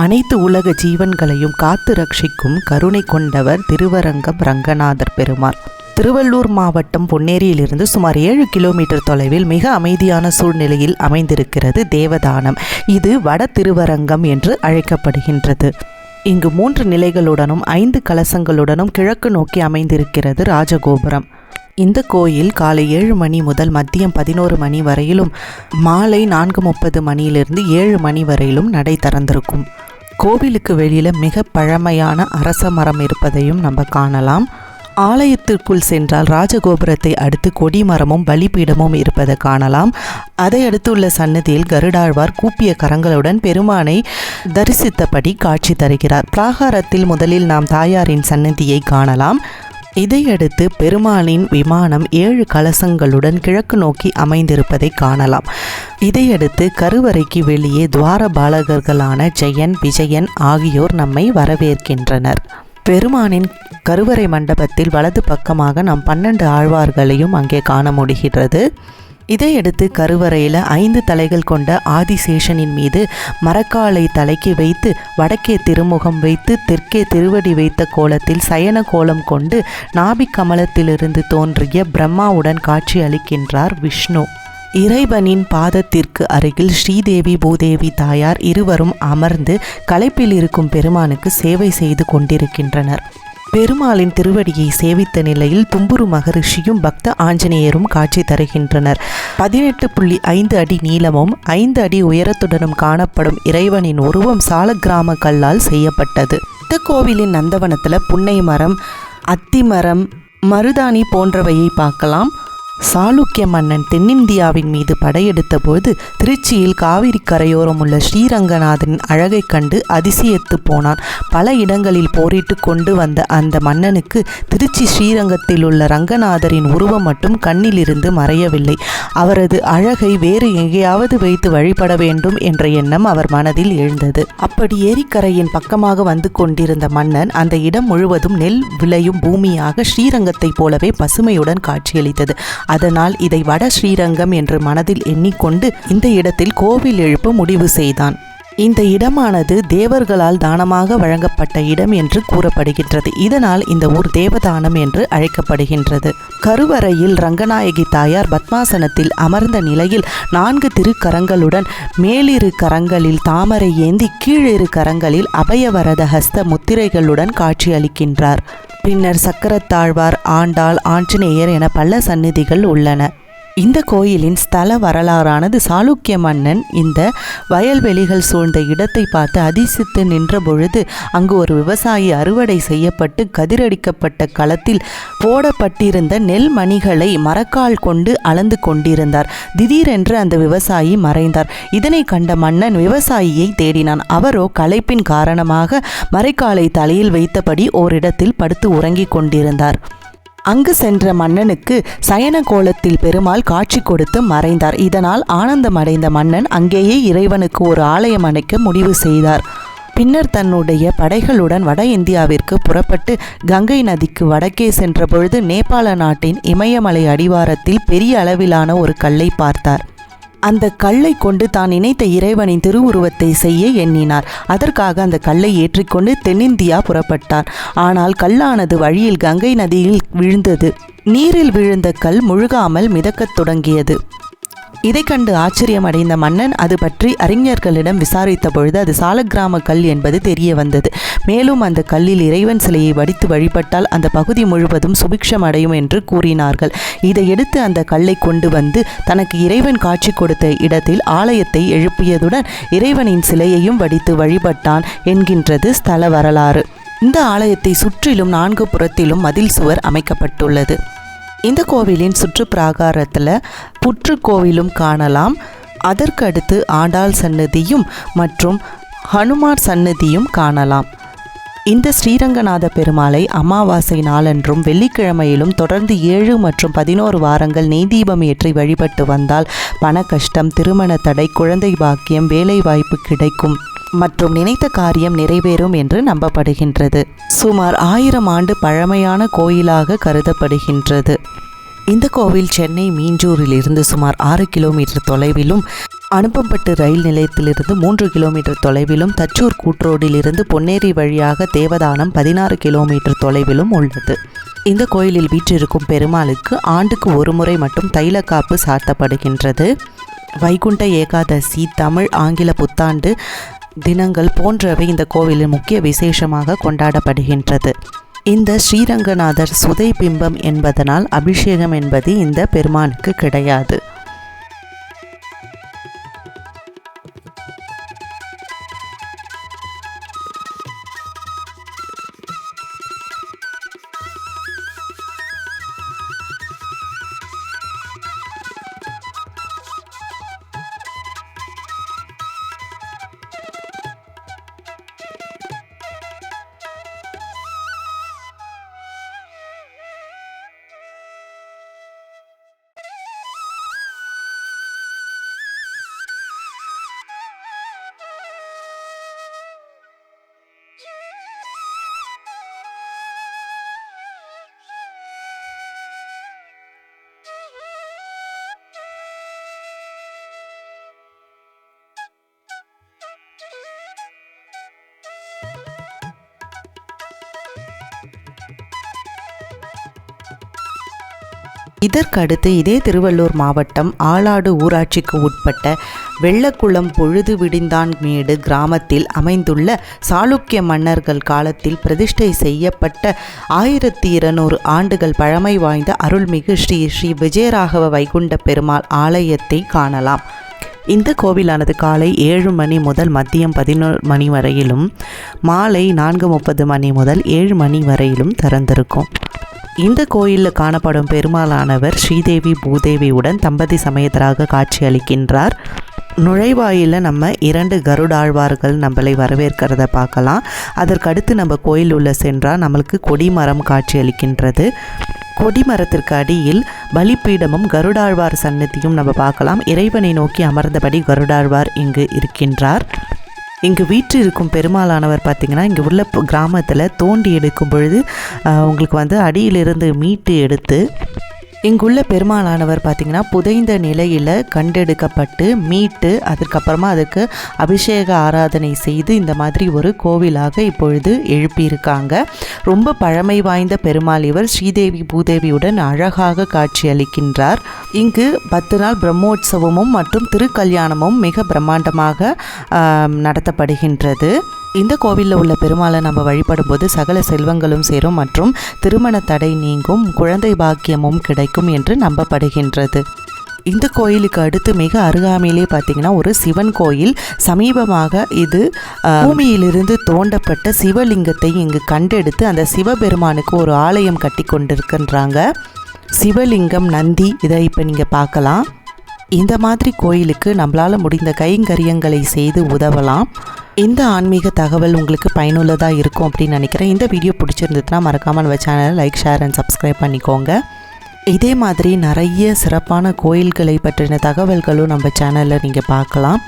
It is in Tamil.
அனைத்து உலக ஜீவன்களையும் காத்து ரட்சிக்கும் கருணை கொண்டவர் திருவரங்கம் ரங்கநாதர் பெருமாள். திருவள்ளூர் மாவட்டம் பொன்னேரியிலிருந்து சுமார் ஏழு கிலோமீட்டர் தொலைவில் மிக அமைதியான சூழ்நிலையில் அமைந்திருக்கிறது தேவதானம். இது வட திருவரங்கம் என்று அழைக்கப்படுகின்றது. இங்கு மூன்று நிலைகளுடனும் ஐந்து கலசங்களுடனும் கிழக்கு நோக்கி அமைந்திருக்கிறது ராஜகோபுரம். இந்த கோயில் காலை ஏழு மணி முதல் மதியம் பதினோரு மணி வரையிலும் மாலை நான்கு முப்பது மணியிலிருந்து ஏழு மணி வரையிலும் நடை திறந்திருக்கும். கோவிலுக்கு வெளியில் மிக பழமையான அரச மரம் இருப்பதையும் நம்ம காணலாம். ஆலயத்திற்குள் சென்றால் ராஜகோபுரத்தை அடுத்து கொடிமரமும் பலிபீடமும் இருப்பதை காணலாம். அதை அடுத்துள்ள சன்னதியில் கருடாழ்வார் கூப்பிய கரங்களுடன் பெருமானை தரிசித்தபடி காட்சி தருகிறார். பிராகாரத்தில் முதலில் நாம் தாயாரின் சன்னதியை காணலாம். இதையடுத்து பெருமாளின் விமானம் ஏழு கலசங்களுடன் கிழக்கு நோக்கி அமைந்திருப்பதை காணலாம். இதையடுத்து கருவறைக்கு வெளியே துவார பாலகர்களான ஜெயன் விஜயன் ஆகியோர் நம்மை வரவேற்கின்றனர். பெருமானின் கருவறை மண்டபத்தில் வலது பக்கமாக நாம் பன்னெண்டு ஆழ்வார்களையும் அங்கே காண முடிகிறது. இதையடுத்து கருவறையில் ஐந்து தலைகள் கொண்ட ஆதிசேஷனின் மீது மரக்காலை தலைக்கு வைத்து வடக்கே திருமுகம் வைத்து தெற்கே திருவடி வைத்த கோலத்தில் சயன கோலம் கொண்டு நாபிக் கமலத்திலிருந்து தோன்றிய பிரம்மாவுடன் காட்சி அளிக்கின்றார் விஷ்ணு. இறைவனின் பாதத்திற்கு அருகில் ஸ்ரீதேவி பூதேவி தாயார் இருவரும் அமர்ந்து களைப்பில் இருக்கும் பெருமானுக்கு சேவை செய்து கொண்டிருக்கின்றனர். பெருமாளின் திருவடியை சேவித்த நிலையில் தும்புரு மகரிஷியும் பக்த ஆஞ்சநேயரும் காட்சி தருகின்றனர். பதினெட்டு புள்ளி ஐந்து அடி நீளமும் ஐந்து அடி உயரத்துடனும் காணப்படும் இறைவனின் உருவம் சாலக்கிராம கல்லால் செய்யப்பட்டது. இந்த கோவிலின் நந்தவனத்தில் புன்னை மரம் அத்தி மரம் மருதாணி போன்றவையை பார்க்கலாம். சாளுக்கிய மன்னன் தென்னிந்தியாவின் மீது படையெடுத்தபோது திருச்சியில் காவிரி கரையோரம் உள்ள ஸ்ரீரங்கநாதனின் அழகைக் கண்டு அதிசயத்து போனான். பல இடங்களில் போரிட்டு கொண்டு வந்த அந்த மன்னனுக்கு திருச்சி ஸ்ரீரங்கத்தில் உள்ள ரங்கநாதரின் உருவம் மட்டும் கண்ணிலிருந்து மறையவில்லை. அவரது அழகை வேறு எங்கேயாவது வைத்து வழிபட வேண்டும் என்ற எண்ணம் அவர் மனதில் எழுந்தது. அப்படி ஏரிக்கரையின் பக்கமாக வந்து கொண்டிருந்த மன்னன் அந்த இடம் முழுவதும் நெல் விளையும் பூமியாக ஸ்ரீரங்கத்தைப் போலவே பசுமையுடன் காட்சியளித்தது. அதனால் இதை வட ஸ்ரீரங்கம் என்று மனதில் எண்ணிக்கொண்டு இந்த இடத்தில் கோவில் எழுப்ப முடிவு செய்தான். இந்த இடமானது தேவர்களால் தானமாக வழங்கப்பட்ட இடம் என்று கூறப்படுகின்றது. இதனால் இந்த ஊர் தேவதானம் என்று அழைக்கப்படுகின்றது. கருவறையில் ரங்கநாயகி தாயார் பத்மாசனத்தில் அமர்ந்த நிலையில் நான்கு திருக்கரங்களுடன் மேலிரு கரங்களில் தாமரை ஏந்தி கீழிரு கரங்களில் அபயவரத ஹஸ்த முத்திரைகளுடன் காட்சியளிக்கின்றார். பின்னர் சக்கரத்தாழ்வார் ஆண்டாள் ஆஞ்சநேயர் என பல சந்நிதிகள் உள்ளன. இந்த கோயிலின் ஸ்தல வரலாறானது சாளுக்கிய மன்னன் இந்த வயல்வெளிகள் சூழ்ந்த இடத்தை பார்த்து அதிசித்து நின்ற பொழுது அங்கு ஒரு விவசாயி அறுவடை செய்யப்பட்டு கதிரடிக்கப்பட்ட களத்தில் போடப்பட்டிருந்த நெல் மணிகளை மரக்கால் கொண்டு அளந்து கொண்டிருந்தார். திடீரென்று அந்த விவசாயி மறைந்தார். இதனை கண்ட மன்னன் விவசாயியை தேடினான். அவரோ களைப்பின் காரணமாக மறைக்காலை தலையில் வைத்தபடி ஓரிடத்தில் படுத்து உறங்கிக் கொண்டிருந்தார். அங்கு சென்ற மன்னனுக்கு சயன கோலத்தில் பெருமாள் காட்சி கொடுத்து மறைந்தார். இதனால் ஆனந்தமடைந்த மன்னன் அங்கேயே இறைவனுக்கு ஒரு ஆலயம் அமைக்க முடிவு செய்தார். பின்னர் தன்னுடைய படைகளுடன் வட இந்தியாவிற்கு புறப்பட்டு கங்கை நதிக்கு வடக்கே சென்றபொழுது நேபாள நாட்டின் இமயமலை அடிவாரத்தில் பெரிய அளவிலான ஒரு கல்லை பார்த்தார். அந்த கல்லை கொண்டு தான் நினைத்த இறைவனின் திருவுருவத்தை செய்ய எண்ணினார். அதற்காக அந்த கல்லை ஏற்றிக்கொண்டு தென்னிந்தியா புறப்பட்டார் ஆனால் கல்லானது வழியில் கங்கை நதியில் விழுந்தது. நீரில் விழுந்த கல் முழுகாமல் மிதக்கத் தொடங்கியது. இதை கண்டு ஆச்சரியமடைந்த மன்னன் அது பற்றி அறிஞர்களிடம் விசாரித்த பொழுது அது சாலக்கிராம கல் என்பது தெரிய வந்தது. மேலும் அந்த கல்லில் இறைவன் சிலையை வடித்து வழிபட்டால் அந்த பகுதி முழுவதும் சுபிக்ஷம் அடையும் என்று கூறினார்கள். இதையடுத்து அந்த கல்லை கொண்டு வந்து தனக்கு இறைவன் காட்சி கொடுத்த இடத்தில் ஆலயத்தை எழுப்பியதுடன் இறைவனின் சிலையையும் வடித்து வழிபட்டான் என்கின்றது ஸ்தல வரலாறு. இந்த ஆலயத்தை சுற்றிலும் நான்கு புறத்திலும் மதில் சுவர் அமைக்கப்பட்டுள்ளது. இந்த கோவிலின் சுற்று பிராகாரத்தில் புற்று கோவிலும் காணலாம். அதற்கடுத்து ஆண்டாள் சன்னதியும் மற்றும் ஹனுமார் சன்னதியும் காணலாம். இந்த ஸ்ரீரங்கநாத பெருமாளை அமாவாசை நாளன்றும் வெள்ளிக்கிழமையிலும் தொடர்ந்து ஏழு மற்றும் பதினோரு வாரங்கள் நெய் தீபம் ஏற்றி வழிபட்டு வந்தால் பண கஷ்டம் திருமண தடை குழந்தை பாக்கியம் வேலைவாய்ப்பு கிடைக்கும் மற்றும் நினைத்த காரியம் நிறைவேறும் என்று நம்பப்படுகின்றது. சுமார் ஆயிரம் ஆண்டு பழமையான கோயிலாக கருதப்படுகின்றது. இந்த கோவில் சென்னை மீஞ்சூரில் இருந்து சுமார் ஆறு கிலோமீட்டர் தொலைவிலும் அனுப்பம்பட்டு ரயில் நிலையத்திலிருந்து மூன்று கிலோமீட்டர் தொலைவிலும் தச்சூர் கூட்ரோடிலிருந்து பொன்னேரி வழியாக தேவதானம் பதினாறு கிலோமீட்டர் தொலைவிலும் உள்ளது. இந்த கோயிலில் வீற்றிருக்கும் பெருமாளுக்கு ஆண்டுக்கு ஒரு முறை மட்டும் தைலக்காப்பு சாத்தப்படுகின்றது. வைகுண்ட ஏகாதசி தமிழ் ஆங்கில புத்தாண்டு தினங்கள் போன்றவை இந்த கோவிலின் முக்கிய விசேஷமாக கொண்டாடப்படுகின்றது. இந்த ஸ்ரீரங்கநாதர் சுதை பிம்பம் என்பதனால் அபிஷேகம் என்பது இந்த பெருமானுக்கு கிடையாது. இதற்கடுத்து இதே திருவள்ளூர் மாவட்டம் ஆலாடு ஊராட்சிக்கு உட்பட்ட வெள்ளக்குளம் பொழுது விடிந்தான் மேடு கிராமத்தில் அமைந்துள்ள சாளுக்கிய மன்னர்கள் காலத்தில் பிரதிஷ்டை செய்யப்பட்ட ஆயிரத்தி இருநூறு ஆண்டுகள் பழமை வாய்ந்த அருள்மிகு ஸ்ரீ ஸ்ரீ விஜயராகவ வைகுண்ட பெருமாள் ஆலயத்தை காணலாம். இந்த கோவிலானது காலை ஏழு மணி முதல் மதியம் பதினோரு மணி வரையிலும் மாலை நான்கு முப்பது மணி முதல் ஏழு மணி வரையிலும் திறந்திருக்கும். இந்த கோயிலில் காணப்படும் பெருமாளானவர் ஸ்ரீதேவி பூதேவியுடன் தம்பதி சமயத்தராக காட்சி அளிக்கின்றார் நுழைவாயிலில் நம்ம இரண்டு கருடாழ்வார்கள் நம்மளை வரவேற்கிறத பார்க்கலாம். அதற்கடுத்து நம்ம கோயில் உள்ள சென்றால் நம்மளுக்கு கொடிமரம் காட்சியளிக்கின்றது. கொடிமரத்திற்கு அடியில் பலிப்பீடமும் கருடாழ்வார் சன்னதியும் நம்ம பார்க்கலாம். இறைவனை நோக்கி அமர்ந்தபடி கருடாழ்வார் இங்கு இருக்கின்றார். எங்கள் வீட்டில் இருக்கும் பெருமாளானவர் பார்த்திங்கன்னா இங்கே உள்ள கிராமத்தில் தோண்டி எடுக்கும் பொழுது உங்களுக்கு வந்து அடியிலிருந்து மீட்டு எடுத்து இங்குள்ள பெருமாளானவர் பார்த்திங்கன்னா புதைந்த நிலையில் கண்டெடுக்கப்பட்டு மீட்டு அதுக்கப்புறமா அதுக்கு அபிஷேக ஆராதனை செய்து இந்த மாதிரி ஒரு கோவிலாக இப்பொழுது எழுப்பியிருக்காங்க. ரொம்ப பழமை வாய்ந்த பெருமாள் இவர். ஸ்ரீதேவி பூதேவியுடன் அழகாக காட்சியளிக்கின்றார். இங்கு பத்து நாள் பிரம்மோற்சவமும் மற்றும் திருக்கல்யாணமும் மிக பிரம்மாண்டமாக நடத்தப்படுகின்றது. இந்த கோவிலில் உள்ள பெருமாளை நம்ம வழிபடும்போது சகல செல்வங்களும் சேரும் மற்றும் திருமண தடை நீங்கும் குழந்தை பாக்கியமும் கிடைக்கும் என்று நம்பப்படுகின்றது. இந்த கோயிலுக்கு அடுத்து மிக அருகாமையிலே பார்த்தீங்கன்னா ஒரு சிவன் கோயில். சமீபமாக இது பூமியிலிருந்து தோண்டப்பட்ட சிவலிங்கத்தை இங்கு கண்டெடுத்து அந்த சிவபெருமானுக்கு ஒரு ஆலயம் கட்டி கொண்டிருக்கின்றாங்க. சிவலிங்கம் நந்தி இதை இப்போ நீங்கள் பார்க்கலாம். இந்த மாதிரி கோயிலுக்கு நம்மளால் முடிந்த கைங்கரியங்களை செய்து உதவலாம். இந்த ஆன்மீக தகவல் உங்களுக்கு பயனுள்ளதாக இருக்கும் அப்படின்னு நினைக்கிறேன். இந்த வீடியோ பிடிச்சிருந்ததுன்னா மறக்காமல் நம்ம சேனலை லைக் ஷேர் அண்ட் சப்ஸ்கிரைப் பண்ணிக்கோங்க. இதே மாதிரி நிறைய சிறப்பான கோயில்களை பற்றின தகவல்களும் நம்ம சேனலில் நீங்கள் பார்க்கலாம்.